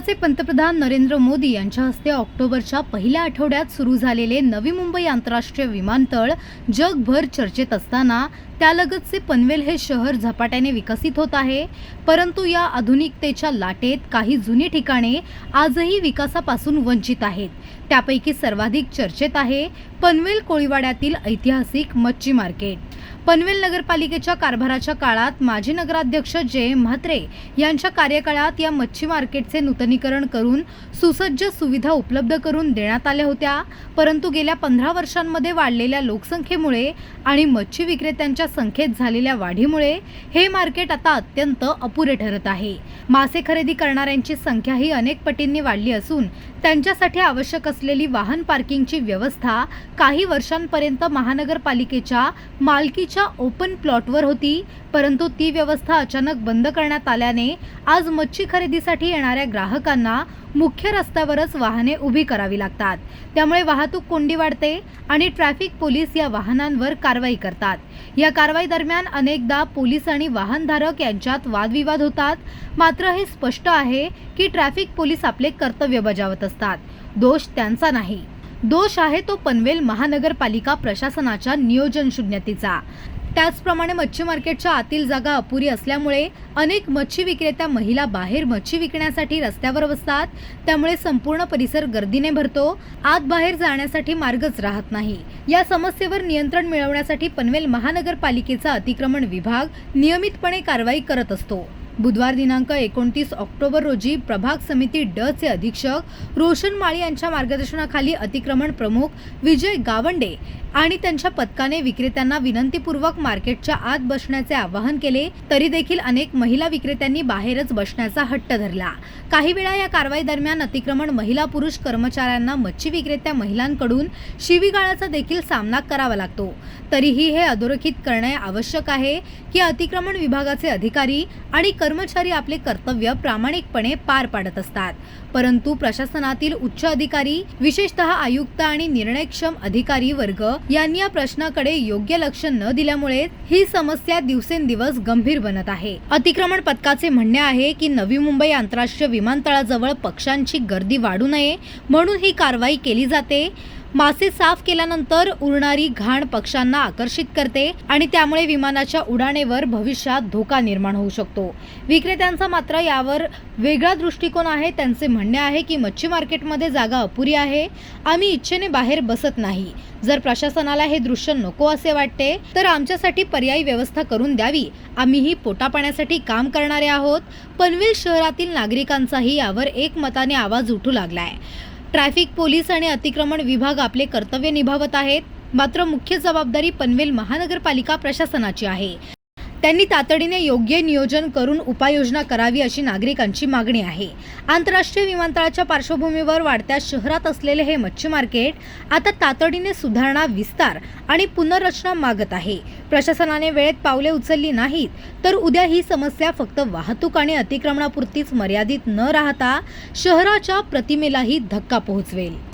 भारताचे पंतप्रधान नरेंद्र मोदी यांच्या हस्ते ऑक्टोबरच्या पहिल्या आठवड्यात सुरू झालेले नवी मुंबई आंतरराष्ट्रीय विमानतळ जगभर चर्चेत असताना त्यालगतचे पनवेल हे शहर झपाट्याने विकसित होत आहे. परंतु या आधुनिकतेच्या लाटेत काही जुनी ठिकाणे आजही विकासापासून वंचित आहेत. त्यापैकी सर्वाधिक चर्चेत आहे पनवेल कोळीवाड्यातील ऐतिहासिक मच्छी मार्केट. पनवेल नगरपालिकेच्या कारभाराच्या काळात माजी नगराध्यक्ष जे. म्हात्रे यांच्या कार्यकाळात या मच्छी मार्केटचे नूतनीकरण करून सुसज्ज सुविधा उपलब्ध करून देण्यात आल्या होत्या. परंतु गेल्या पंधरा वर्षांमध्ये वाढलेल्या लोकसंख्येमुळे आणि मच्छी विक्रेत्यांच्या संख्येत झालेल्या वाढीमुळे हे मार्केट आता अत्यंत अपुरे ठरत आहे. मासे खरेदी करणाऱ्यांची संख्याही अनेक पटींनी वाढली असून त्यांच्यासाठी आवश्यक असलेली वाहन पार्किंगची व्यवस्था काही वर्षांपर्यंत महानगरपालिकेच्या मालकी मालकीच्या ओपन प्लॉटवर होती परंतु ती व्यवस्था अचानक बंद करण्यात आल्याने आज मच्छी खरेदीसाठी येणाऱ्या ग्राहकांना मुख्य रस्त्यावरच वाहने उभी करावी लागतात. त्यामुळे वाहतूक कोंडी वाढते आणि ट्रॅफिक पोलीस या वाहनांवर कारवाई करतात. या कारवाई दरम्यान अनेकदा पोलीस आणि वाहनधारक यांच्यात वादविवाद होतात. मात्र हे स्पष्ट आहे की ट्रॅफिक पोलीस आपले कर्तव्य बजावत असतात. दोष त्यांचा नाही. दोष आहे तो पनवेल महानगरपालिका प्रशासनाच्या नियोजन शून्यतेचा. त्याचप्रमाणे मच्छी मार्केटच्या आतील जागा अपुरी असल्यामुळे अनेक मच्छी विक्रेत्या महिला बाहेर मच्छी विकण्यासाठी रस्त्यावर बसतात. त्यामुळे संपूर्ण परिसर गर्दीने भरतो. आत बाहेर जाण्यासाठी मार्गच राहत नाही. या समस्येवर नियंत्रण मिळवण्यासाठी पनवेल महानगरपालिकेचा अतिक्रमण विभाग नियमितपणे कारवाई करत असतो. बुधवार दिनांक एकोणतीस ऑक्टोबर रोजी प्रभाग समिती ड चे अधीक्षक रोशन माळी यांच्या मार्गदर्शनाखाली अतिक्रमण प्रमुख विजय गावंडे आणि त्यांच्या पथकाने विक्रेत्यांना विनंतीपूर्वक मार्केटच्या आत बसण्याचे आवाहन केले तरी देखील अनेक महिला विक्रेत्यांनी बाहेरच बसण्याचा हट्ट धरला. काही वेळा या कारवाई दरम्यान अतिक्रमण महिला पुरुष कर्मचाऱ्यांना मच्छी विक्रेत्या महिलांकडून शिवीगाळाचा देखील सामना करावा लागतो. तरीही हे अधोरेखित करणे आवश्यक आहे की अतिक्रमण विभागाचे अधिकारी आणि कर्मचारी आपले कर्तव्य प्रामाणिकपणे पार पाडत असतात. परंतु प्रशासनातील उच्च अधिकारी विशेषतः आयुक्त आणि निर्णयक्षम अधिकारी वर्ग यांनी या प्रश्नाकडे योग्य लक्ष न दिल्यामुळे ही समस्या दिवसेंदिवस गंभीर बनत आहे. अतिक्रमण पथकाचे म्हणणे आहे की नवी मुंबई आंतरराष्ट्रीय विमानतळाजवळ पक्ष्यांची गर्दी वाढू नये म्हणून ही कारवाई केली जाते. मासे साफ केल्यानंतर उरणारी घाण पक्ष्यांना आकर्षित करते आणि त्यामुळे विमानाच्या उडाणेवर भविष्यात धोका निर्माण होऊ शकतो. विक्रेत्यांचा मात्र यावर वेगळा दृष्टिकोन आहे. त्यांचे म्हणणे आहे की मच्छी मार्केटमध्ये जागा अपुरी आहे. आम्ही इच्छेने बाहेर बसत नाही. जर प्रशासनाला हे दृश्य नको असे वाटते तर आमच्यासाठी पर्यायी व्यवस्था करून द्यावी. आम्हीही पोटापाण्यासाठी काम करणारे आहोत. पनवेल शहरातील नागरिकांचाही यावर एकमताने आवाज उठू लागलाय. ट्रॅफिक पोलीस आणि अतिक्रमण विभाग आपले कर्तव्य निभावत आहेत. मात्र मुख्य जबाबदारी पनवेल महानगरपालिका प्रशासनाची आहे. त्यांनी तातडीने योग्य नियोजन करून उपाययोजना करावी अशी नागरिकांची मागणी आहे. आंतरराष्ट्रीय विमानतळाच्या पार्श्वभूमीवर वाढत्या शहरात असलेले हे मच्छी मार्केट आता तातडीने सुधारणा विस्तार आणि पुनर्रचना मागत आहे. प्रशासनाने वेळेत पावले उचलली नाहीत तर उद्या ही समस्या फक्त वाहतूक आणि अतिक्रमणापुरतीच मर्यादित न राहता शहराच्या प्रतिमेलाही धक्का पोहोचवेल.